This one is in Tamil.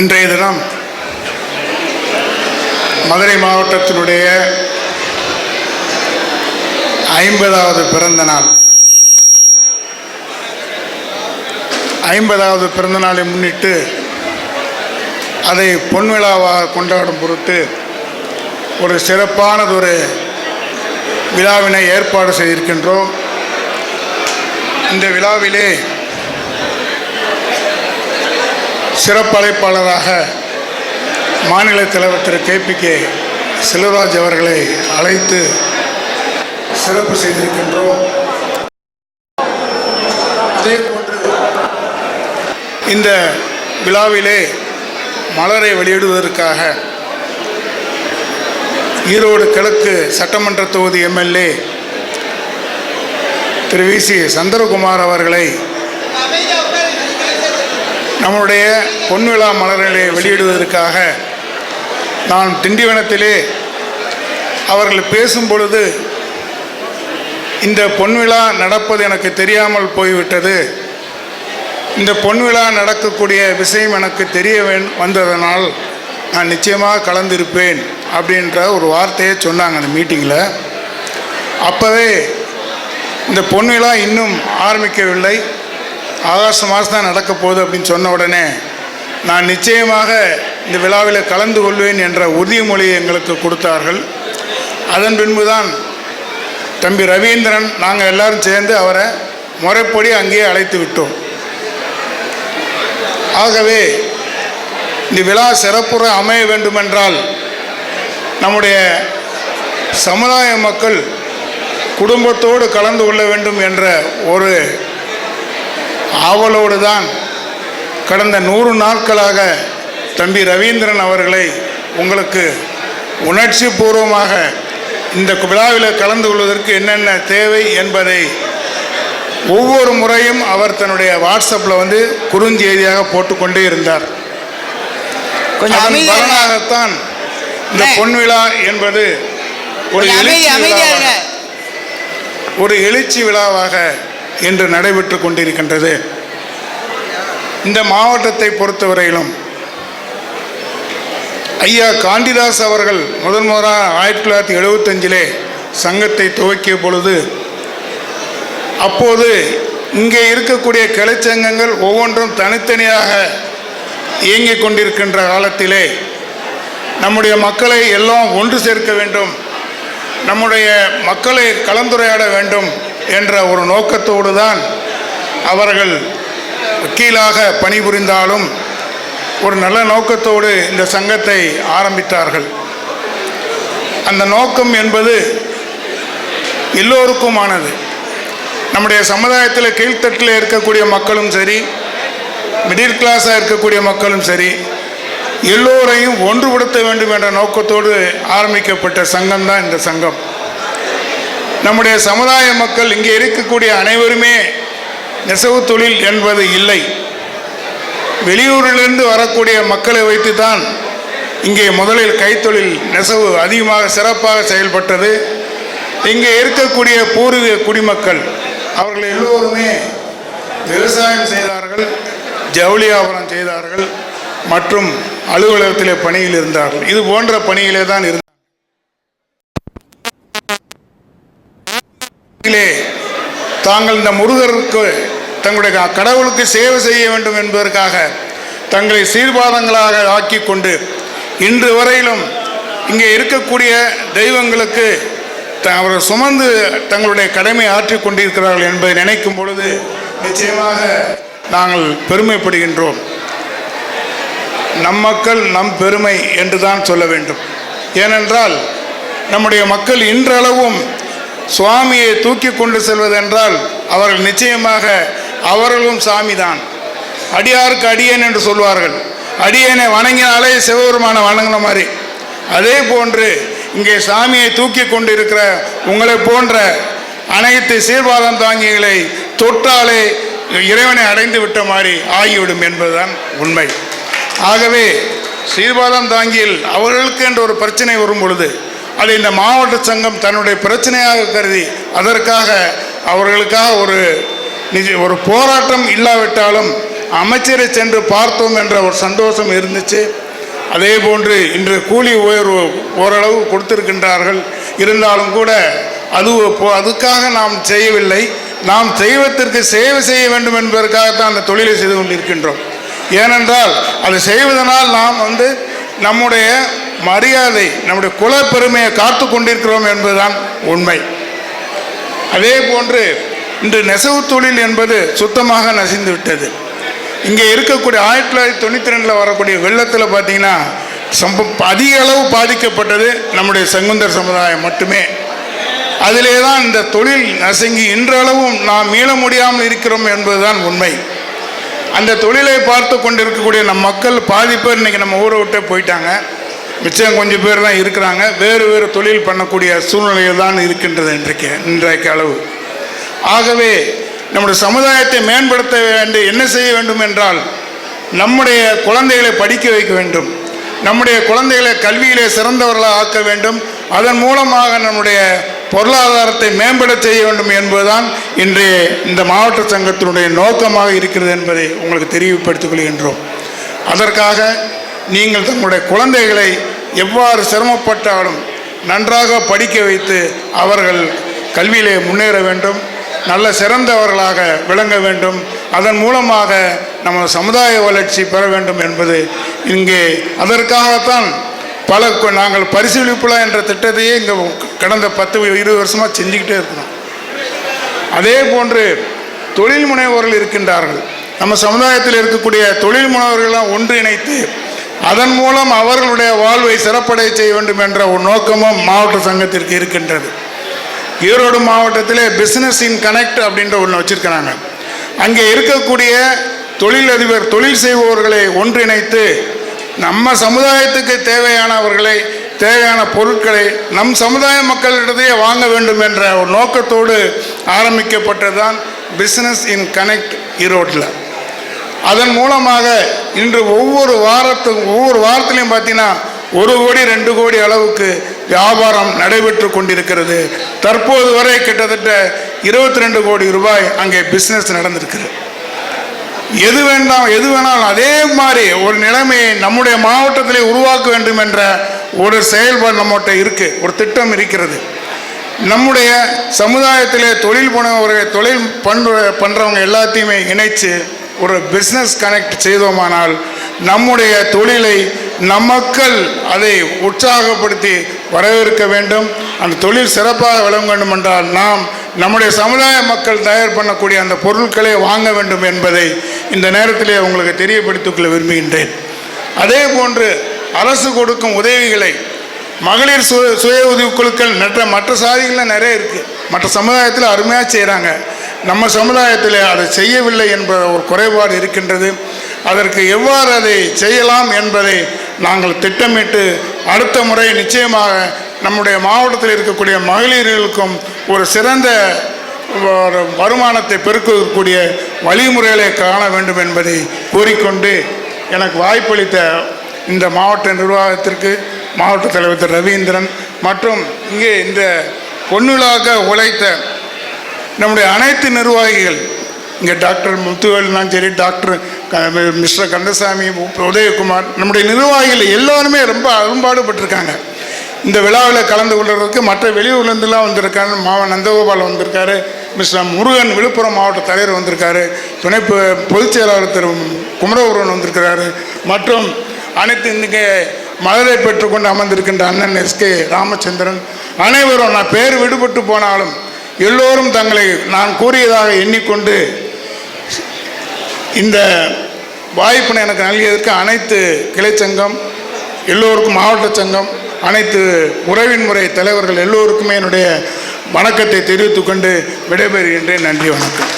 இன்றைய தினம் மதுரை மாவட்டத்தினுடைய ஐம்பதாவது பிறந்த நாள். ஐம்பதாவது பிறந்த நாளை முன்னிட்டு அதை பொன்விழாவாக கொண்டாடும் பொருட்டு ஒரு சிறப்பானதொரு விழாவினை ஏற்பாடு செய்திருக்கின்றோம். இந்த விழாவிலே சிறப்பழைப்பாளராக மாநில தலைவர் திரு கே பி கே செல்வராஜ் அவர்களை அழைத்து சிறப்பு செய்திருக்கின்றோம். அதே போன்று இந்த விழாவிலே மலரை வெளியிடுவதற்காக ஈரோடு கிழக்கு சட்டமன்ற தொகுதி எம்எல்ஏ திரு வி சி சந்திரகுமார் அவர்களை நம்முடைய பொன்விழா மலர்களை வெளியிடுவதற்காக நான் திண்டிவனத்திலே அவர்கள் பேசும் பொழுது இந்த பொன்விழா நடப்பது எனக்கு தெரியாமல் போய்விட்டது. இந்த பொன்விழா நடக்கக்கூடிய விஷயம் எனக்கு தெரிய வந்ததனால் நான் நிச்சயமாக கலந்திருப்பேன் அப்படின்ற ஒரு வார்த்தையை சொன்னாங்க அந்த மீட்டிங்கில். அப்போவே இந்த பொன்விழா இன்னும் ஆரம்பிக்கவில்லை. ஆகாச மாதம் தான் நடக்க போகுது அப்படின்னு சொன்ன உடனே நான் நிச்சயமாக இந்த விழாவில் கலந்து கொள்வேன் என்ற உறுதிமொழியை எங்களுக்கு கொடுத்தார்கள். அதன் பின்புதான் தம்பி ரவீந்திரன் நாங்கள் எல்லாரும் சேர்ந்து அவரை முறைப்படி அங்கேயே அழைத்து விட்டோம். ஆகவே இந்த விழா சிறப்புற அமைய வேண்டுமென்றால் நம்முடைய சமுதாய மக்கள் குடும்பத்தோடு கலந்து கொள்ள வேண்டும் என்ற ஒரு ஆவலோடு தான் கடந்த நூறு நாட்களாக தம்பி ரவீந்திரன் அவர்களை உங்களுக்கு உணர்ச்சி பூர்வமாக இந்த விழாவில் கலந்து கொள்வதற்கு என்னென்ன தேவை என்பதை ஒவ்வொரு முறையும் அவர் தன்னுடைய வாட்ஸ்அப்பில் வந்து குறுஞ்செய்தியாக போட்டுக்கொண்டே இருந்தார் கொஞ்சம் அதன். பலனாகத்தான் இந்த அண்ணே. பொன்விழா என்பது ஒரு எழுச்சி விழாவாக ஒரு எழுச்சி விழாவாக என்று நடைபெற்று கொண்டிருக்கின்றது. இந்த மாவட்டத்தை பொறுத்தவரையிலும் ஐயா காண்டிதாஸ் அவர்கள் முதன் முதலாக ஆயிரத்தி தொள்ளாயிரத்தி எழுபத்தஞ்சிலே சங்கத்தை துவக்கிய பொழுது அப்போது இங்கே இருக்கக்கூடிய கிளைச்சங்கங்கள் ஒவ்வொன்றும் தனித்தனியாக இயங்கிக் கொண்டிருக்கின்ற காலத்திலே நம்முடைய மக்களை எல்லாம் ஒன்று சேர்க்க வேண்டும் நம்முடைய மக்களை கலந்துரையாட வேண்டும் என்ற ஒரு நோக்கத்தோடு தான் அவர்கள் வக்கீலாக பணிபுரிந்தாலும் ஒரு நல்ல நோக்கத்தோடு இந்த சங்கத்தை ஆரம்பித்தார்கள். அந்த நோக்கம் என்பது எல்லோருக்குமானது. நம்முடைய சமுதாயத்தில் கீழ்த்தட்டில் இருக்கக்கூடிய மக்களும் சரி மிடில் கிளாஸாக இருக்கக்கூடிய மக்களும் சரி எல்லோரையும் ஒன்றுபடுத்த வேண்டும் என்ற நோக்கத்தோடு ஆரம்பிக்கப்பட்ட சங்கம் தான் இந்த சங்கம். நம்முடைய சமுதாய மக்கள் இங்கே இருக்கக்கூடிய அனைவருமே நெசவு தொழில் என்பது இல்லை. வெளியூரிலிருந்து வரக்கூடிய மக்களை வைத்து தான் இங்கே முதலில் கைத்தொழில் நெசவு அதிகமாக சிறப்பாக செயல்பட்டது. இங்கே இருக்கக்கூடிய பூர்வீக குடிமக்கள் அவர்கள் எல்லோருமே விவசாயம் செய்தார்கள் ஜவுளி வியாபாரம் செய்தார்கள் மற்றும் அலுவலகத்திலே பணியில் இருந்தார்கள். இது போன்ற பணியிலே தான் இருந்தார் தாங்கள் இந்த முருகருக்கு தங்களுடைய கடவுளுக்கு சேவை செய்ய வேண்டும் என்பதற்காக தங்களை சீர்பாதங்களாக ஆக்கி கொண்டு இன்று வரையிலும் இங்கே இருக்கக்கூடிய தெய்வங்களுக்கு த- அவர்கள் சுமந்து தங்களுடைய கடமை ஆற்றி கொண்டிருக்கிறார்கள் என்பதை நினைக்கும் பொழுது நிச்சயமாக நாங்கள் பெருமைப்படுகின்றோம். நம் மக்கள் நம் பெருமை என்று தான் சொல்ல வேண்டும். ஏனென்றால் நம்முடைய மக்கள் இன்றளவும் சுவாமியை தூக்கி கொண்டு செல்வதென்றால் அவர்கள் நிச்சயமாக அவர்களும் சாமி தான் அடியாருக்கு அடியேன் என்று சொல்வார்கள். அடியேனை வணங்கினாலே சிவபெருமானை வணங்கின மாதிரி. அதே போன்று இங்கே சாமியை தூக்கி கொண்டு இருக்கிற உங்களை போன்ற அனைத்து சீர்வாதம் தாங்கிகளை தொட்டாலே இறைவனை அடைந்து விட்ட மாதிரி ஆகிவிடும் என்பதுதான் உண்மை. ஆகவே சீர்வாதம் தாங்கியில் அவர்களுக்கு என்ற ஒரு பிரச்சனை வரும் பொழுது அதை இந்த மாவட்ட சங்கம் தன்னுடைய பிரச்சனையாக கருதி அதற்காக அவர்களுக்காக ஒரு நிஜ ஒரு போராட்டம் இல்லாவிட்டாலும் அமைச்சரை சென்று பார்த்தோம் என்ற ஒரு சந்தோஷம் இருந்துச்சு. அதே போன்று இன்று கூலி உயர்வு ஓரளவு கொடுத்திருக்கின்றார்கள். இருந்தாலும் கூட அது அதுக்காக நாம் செய்யவில்லை. நாம் தெய்வத்திற்கு சேவை செய்ய வேண்டும் என்பதற்காகத்தான் அந்த தொழிலை செய்து கொண்டிருக்கின்றோம். ஏனென்றால் அதை செய்வதனால் நாம் வந்து நம்முடைய மரியாதை நம்முடைய குலப்பெருமையை காத்து கொண்டிருக்கிறோம் என்பதுதான் உண்மை. அதே போன்று இன்று நெசவு தொழில் என்பது சுத்தமாக நசிந்து விட்டது. இங்கே இருக்கக்கூடிய ஆயிரத்தி தொள்ளாயிரத்தி தொண்ணூற்றி ரெண்டில் வரக்கூடிய வெள்ளத்தில் பார்த்தீங்கன்னா சம்ப அதிக அளவு பாதிக்கப்பட்டது நம்முடைய செங்குந்தர் சமுதாயம் மட்டுமே. அதிலே தான் இந்த தொழில் நசுங்கி இன்றளவும் நாம் மீள முடியாமல் இருக்கிறோம் என்பதுதான் உண்மை. அந்த தொழிலை பார்த்து கொண்டிருக்கக்கூடிய நம் மக்கள் பாதி பேர் நம்ம ஊரை விட்டே போயிட்டாங்க. மிச்சம் கொஞ்சம் பேர் தான் இருக்கிறாங்க. வேறு வேறு தொழில் பண்ணக்கூடிய சூழ்நிலையில் தான் இருக்கின்றது இன்றைக்கு இன்றைக்கு அளவு. ஆகவே நம்முடைய சமுதாயத்தை மேம்படுத்த வேண்டும் என்ன செய்ய வேண்டும் என்றால் நம்முடைய குழந்தைகளை படிக்க வைக்க வேண்டும். நம்முடைய குழந்தைகளை கல்வியிலே சிறந்தவர்களாக ஆக்க வேண்டும். அதன் மூலமாக நம்முடைய பொருளாதாரத்தை மேம்பட செய்ய வேண்டும் என்பதுதான் இன்றைய இந்த மாவட்ட சங்கத்தினுடைய நோக்கமாக இருக்கிறது என்பதை உங்களுக்கு தெரியப்படுத்திக் கொள்கின்றோம். அதற்காக நீங்கள் தங்களுடைய குழந்தைகளை எவ்வாறு சிரமப்பட்டாலும் நன்றாக படிக்க வைத்து அவர்கள் கல்வியிலே முன்னேற வேண்டும் நல்ல சிறந்தவர்களாக விளங்க வேண்டும். அதன் மூலமாக நம்ம சமுதாய வளர்ச்சி பெற வேண்டும் என்பது இங்கே அதற்காகத்தான் பல நாங்கள் பரிசீலிப்புலா என்ற திட்டத்தையே இங்கே கடந்த பத்து இருபது வருஷமாக செஞ்சுக்கிட்டே இருக்கிறோம். அதே போன்று தொழில் முனைவோர்கள் இருக்கின்றார்கள். நம்ம சமுதாயத்தில் இருக்கக்கூடிய தொழில் முனைவர்கள்லாம் ஒன்றிணைத்து அதன் மூலம் அவர்களுடைய வாழ்வை சிறப்படைய செய்ய வேண்டும் என்ற ஒரு நோக்கமும் மாவட்ட சங்கத்திற்கு இருக்கின்றது. ஈரோடு மாவட்டத்திலே பிஸ்னஸ் இன் கனெக்ட் அப்படின்ற ஒன்று வச்சுருக்கிறாங்க. அங்கே இருக்கக்கூடிய தொழிலதிபர் தொழில் செய்பவர்களை ஒன்றிணைத்து நம்ம சமுதாயத்துக்கு தேவையானவர்களை தேவையான பொருட்களை நம் சமுதாய மக்களிடையே வாங்க வேண்டும் என்ற ஒரு நோக்கத்தோடு ஆரம்பிக்கப்பட்டது தான் பிஸ்னஸ் இன் கனெக்ட் ஈரோட்டில். அதன் மூலமாக இன்று ஒவ்வொரு வாரத்தும் ஒவ்வொரு வாரத்திலையும் பார்த்தீங்கன்னா ஒரு கோடி ரெண்டு கோடி அளவுக்கு வியாபாரம் நடைபெற்று கொண்டிருக்கிறது. தற்போது வரை கிட்டத்தட்ட இருபத்தி ரெண்டு கோடி ரூபாய் அங்கே பிஸ்னஸ் நடந்திருக்கிறது. எது வேண்டாம் எது வேணாலும் அதே மாதிரி ஒரு நிலைமையை நம்முடைய மாவட்டத்திலே உருவாக்க வேண்டும் என்ற ஒரு செயல்பாடு நம்மகிட்ட இருக்கு ஒரு திட்டம் இருக்கிறது. நம்முடைய சமுதாயத்திலே தொழில் போனவர்கள் தொழில் பண்ற பண்ணுறவங்க எல்லாத்தையுமே இணைச்சு ஒரு பிஸ்னஸ் கனெக்ட் செய்தோமானால் நம்முடைய தொழிலை நம் மக்கள் அதை உற்சாகப்படுத்தி வரவேற்க வேண்டும். அந்த தொழில் சிறப்பாக விளங்க வேண்டும் என்றால் நாம் நம்முடைய சமுதாய மக்கள் தயார் பண்ணக்கூடிய அந்த பொருட்களை வாங்க வேண்டும் என்பதை இந்த நேரத்திலே உங்களுக்கு தெரியப்படுத்திக் கொள்ள விரும்புகின்றேன். அதே போன்று அரசு கொடுக்கும் உதவிகளை மகளிர் சுய சுய உதவி குழுக்கள் மற்ற மற்ற சாதிகளில் நிறைய இருக்குது மற்ற சமுதாயத்தில் அருமையாக செய்கிறாங்க நம்ம சமுதாயத்தில் அதை செய்யவில்லை என்ற ஒரு குறைபாடு இருக்கின்றது. அதற்கு எவ்வாறு அதை செய்யலாம் என்பதை நாங்கள் திட்டமிட்டு அடுத்த முறை நிச்சயமாக நம்முடைய மாவட்டத்தில் இருக்கக்கூடிய மகளிர்களுக்கும் ஒரு சிறந்த ஒரு வருமானத்தை பெருக்கக்கூடிய வழிமுறைகளை காண வேண்டும் என்பதை கூறிக்கொண்டு எனக்கு வாய்ப்பளித்த இந்த மாவட்ட நிர்வாகத்திற்கு மாவட்ட தலைவர் திரு ரவீந்திரன் மற்றும் இங்கே இந்த பொன்னுலாக உழைத்த நம்முடைய அனைத்து நிர்வாகிகள் இங்கே டாக்டர் முத்துவேலுனாலும் சரி டாக்டர் மிஸ்டர் கந்தசாமி உதயகுமார் நம்முடைய நிர்வாகிகள் எல்லாருமே ரொம்ப அரும்பாடுபட்டிருக்காங்க. இந்த விழாவில் கலந்து கொள்வதற்கு மற்ற வெளியூர்லேருந்துலாம் வந்திருக்காரு மாவன் நந்தகோபால் வந்திருக்காரு மிஸ்டர் முருகன் விழுப்புரம் மாவட்ட தலைவர் வந்திருக்காரு துணை பொதுச் செயலாளர் திரு குமரகுருவன் வந்திருக்கிறாரு மற்றும் அனைத்து இன்றைக்கி மலரை பெற்றுக்கொண்டு அமர்ந்திருக்கின்ற அண்ணன் எஸ்கே ராமச்சந்திரன் அனைவரும் நான் பேர் விடுபட்டு போனாலும் எல்லோரும் தங்களை நான் கூறியதாக எண்ணிக்கொண்டு இந்த வாய்ப்பினை எனக்கு நல்கியதற்கு அனைத்து கிளைச்சங்கம் எல்லோருக்கும் மாவட்ட சங்கம் அனைத்து உறவின் முறை தலைவர்கள் எல்லோருக்குமே என்னுடைய வணக்கத்தை தெரிவித்துக்கொண்டு விடைபெறுகின்றேன். நன்றி வணக்கம்.